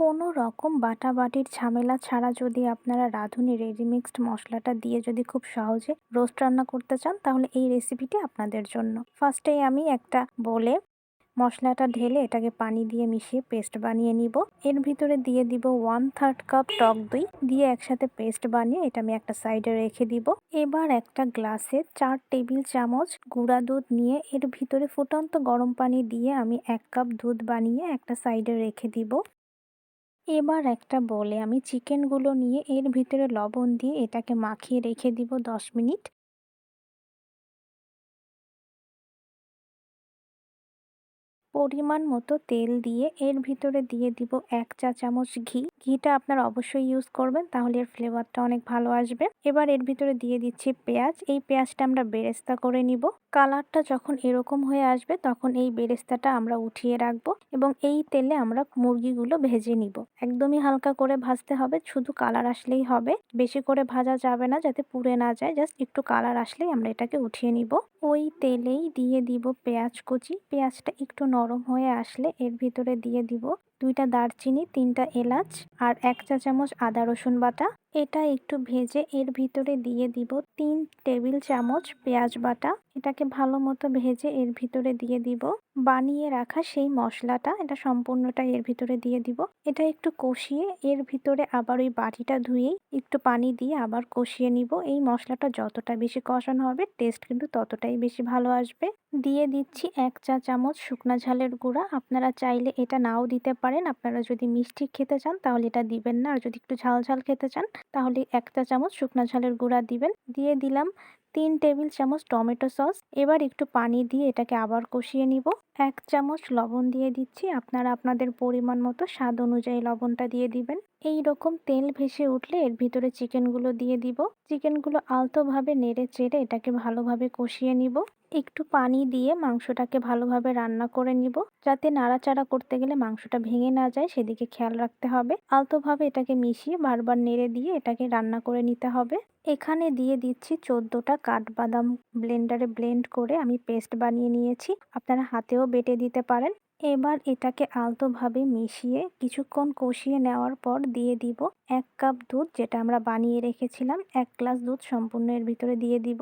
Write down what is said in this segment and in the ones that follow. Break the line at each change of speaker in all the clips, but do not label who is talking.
কোনো রকম বাটাবাটির ঝামেলা ছাড়া যদি আপনারা রাঁধুনি রেডি মিক্সড মশলাটা দিয়ে যদি খুব সহজে রোস্ট রান্না করতে চান, তাহলে এই রেসিপিটি আপনাদের জন্য। ফার্স্টেই আমি একটা বলে মশলাটা ঢেলে এটাকে পানি দিয়ে মিশিয়ে পেস্ট বানিয়ে নিব। এর ভিতরে দিয়ে দিব ওয়ান থার্ড কাপ টক দই। দিয়ে একসাথে পেস্ট বানিয়ে এটা আমি একটা সাইডে রেখে দিব। এবার একটা গ্লাসে চার টেবিল চামচ গুঁড়া দুধ নিয়ে এর ভিতরে ফুটন্ত গরম পানি দিয়ে আমি এক কাপ দুধ বানিয়ে একটা সাইডে রেখে দিব। এবার একটা বলে, আমি চিকেনগুলো নিয়ে এর ভিতরে লবণ দিয়ে এটাকে মাখিয়ে রেখে দিব দশ মিনিট। পরিমাণ মতো তেল দিয়ে এর ভিতরে দিয়ে দিব এক চা চামচ ঘি। ঘিটা আপনারা অবশ্যই ইউজ করবেন, তাহলে এর ফ্লেভারটা অনেক ভালো আসবে। এবার এর ভিতরে দিয়ে দিচ্ছি পেঁয়াজ। এই পেঁয়াজটা আমরা বেরেস্তা করে নিব। কালারটা যখন এরকম হয়ে আসবে, তখন এই বেরেস্তাটা আমরা উঠিয়ে রাখব এবং এই তেলে আমরা মুরগিগুলো ভেজে নিব। একদমই হালকা করে ভাজতে হবে, শুধু কালার আসলেই হবে। বেশি করে ভাজা যাবে না, যাতে পুড়ে না যায় জাস্ট একটু কালার আসলেই আমরা এটাকে উঠিয়ে নিব। ওই তেলেই দিয়ে দিব পেঁয়াজ কুচি। পেঁয়াজটা একটু নরম হয়ে আসলে এর ভিতরে দিয়ে দিব। দুইটা দারচিনি, তিনটা এলাচ আর এক চা চামচ আদা রসুন বাটা। এটা একটু ভেজে এর ভিতরে দিয়ে দিব তিন টেবিল চামচ পেঁয়াজ বাটা। এটাকে ভালো মতো ভেজে এর ভিতরে দিয়ে দিব। বানিয়ে রাখা সেই মশলাটা, এটা সম্পূর্ণটা এর ভিতরে দিয়ে দিব। এটা একটু কষিয়ে এর ভিতরে আবার ওই বাটিটা ধুয়েই একটু পানি দিয়ে আবার কষিয়ে নিব। এই মশলাটা যতটা বেশি কষানো হবে টেস্ট কিন্তু ততটাই বেশি ভালো আসবে। দিয়ে দিচ্ছি এক চা চামচ শুকনা ঝালের গুঁড়া। আপনারা চাইলে এটা নাও দিতে পারেন। আপনারা যদি মিষ্টি খেতে চান তাহলে এটা দিবেন না। আর যদি একটু ঝাল ঝাল খেতে চান তাহলে এক চা চামচ শুকনা ঝালের গুঁড়া দিবেন। দিয়ে দিলাম তিন টেবিল চামচ টমেটো সস। এবার একটু পানি দিয়ে এটাকে আবার কষিয়ে নিব। এক চামচ লবণ দিয়ে দিচ্ছি। আপনারা আপনাদের পরিমাণ মতো স্বাদ অনুযায়ী লবণটা দিয়ে দিবেন। এই রকম তেল ভেসে উঠলে এর ভিতরে চিকেনগুলো দিয়ে দিব। চিকেনগুলো আলতোভাবে নেড়ে চেড়ে এটাকে ভালোভাবে কষিয়ে নিব। একটু পানি দিয়ে মাংসটাকে ভালোভাবে রান্না করে নিব। যাতে নাড়াচাড়া করতে গেলে মাংসটা ভেঙে না যায়, সেদিকে খেয়াল রাখতে হবে। আলতোভাবে এটাকে মিশিয়ে বারবার নেড়ে দিয়ে এটাকে রান্না করে নিতে হবে। এখানে দিয়ে দিচ্ছি চোদ্দোটা কাঠবাদাম ব্লেন্ডারে ব্লেন্ড করে আমি পেস্ট বানিয়ে নিয়েছি। আপনারা হাতেও বেটে দিতে পারেন। এবার এটাকে আলতোভাবে মিশিয়ে কিছুক্ষণ কষিয়ে নেওয়ার পর দিয়ে দিব এক কাপ দুধ, যেটা আমরা বানিয়ে রেখেছিলাম। এক গ্লাস দুধ সম্পূর্ণ এর ভিতরে দিয়ে দিব।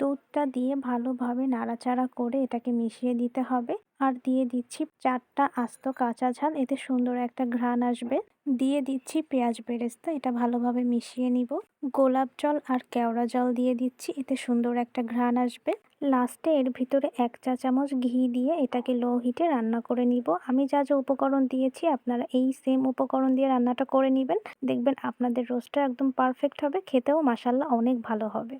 দুধটা দিয়ে ভালোভাবে নাড়াচাড়া করে এটাকে মিশিয়ে দিতে হবে। আর দিয়ে দিচ্ছি চারটা আস্ত কাঁচা ঝাল, এতে সুন্দর একটা ঘ্রাণ আসবে। দিয়ে দিচ্ছি পেঁয়াজ বেরেস্তা, এটা ভালোভাবে মিশিয়ে নিব। গোলাপ জল আর কেওড়া জল দিয়ে দিচ্ছি, এতে সুন্দর একটা ঘ্রাণ আসবে। লাস্টে এর ভিতরে এক চা চামচ ঘি দিয়ে এটাকে লো হিটে রান্না করে নিব। আমি যা যা উপকরণ দিয়েছি, আপনারা এই সেম উপকরণ দিয়ে রান্নাটা করে নেবেন। দেখবেন আপনাদের রোস্টটা একদম পারফেক্ট হবে, খেতেও মাসাল্লাহ অনেক ভালো হবে।